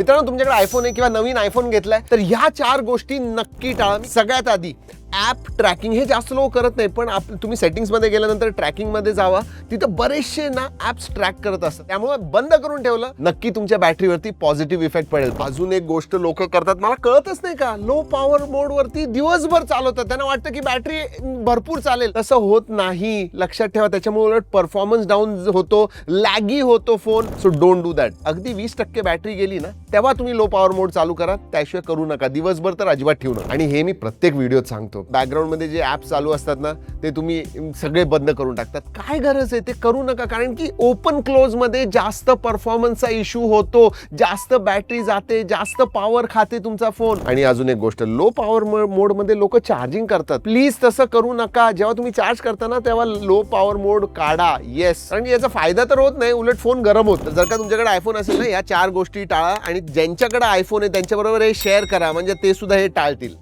मित्रांनो, तुमच्याकडे आयफोन आहे किंवा नवीन आयफोन घेतलाय, तर ह्या चार गोष्टी नक्की टाळा. सगळ्यात आधी ॲप ट्रॅकिंग हे जास्त लोक करत नाही, पण आप तुम्ही सेटिंग्समध्ये गेल्यानंतर ट्रॅकिंगमध्ये जावा. तिथं बरेचसे ना ॲप्स ट्रॅक करत असतात. त्यामुळे बंद करून ठेवलं, नक्की तुमच्या बॅटरीवरती पॉझिटिव्ह इफ़ेक्ट पडेल. अजून एक गोष्ट लोक करतात, मला कळतच नाही का? लो पॉवर मोडवरती दिवसभर चालवतात. त्यांना वाटतं की बॅटरी भरपूर चालेल. तसं होत नाही. लक्षात ठेवा, त्याच्यामुळे उलट परफॉर्मन्स डाऊन होतो लॅगी होतो phone so don't do that अगदी वीस टक्के बॅटरी गेली ना तेव्हा तुम्ही लो पॉवर मोड चालू करा. त्याशिवाय करू नका. दिवसभर तर अजिबात ठेवू नका. आणि हे मी प्रत्येक व्हिडिओत सांगतो. बॅकग्राऊंडमध्ये जे ॲप चालू असतात ना ते तुम्ही सगळे बंद करून टाकतात. काय गरज आहे? ते करू नका. कारण की ओपन क्लोजमध्ये जास्त परफॉर्मन्सचा इश्यू होतो. जास्त बॅटरी जाते. जास्त पॉवर खाते तुमचा फोन आणि अजून एक गोष्ट. लो पॉवर मोडमध्ये लोक चार्जिंग करतात. प्लीज तसं करू नका. जेव्हा तुम्ही चार्ज करता ना तेव्हा लो पॉवर मोड काढा. येस कारण याचा फायदा तर होत नाही. उलट फोन गरम होत. जर का तुमच्याकडे आयफोन असेल ना या चार गोष्टी टाळा. आणि आणि ज्यांच्याकडे आयफोन आहे त्यांच्याबरोबर हे शेअर करा. म्हणजे ते सुद्धा हे टाळतील.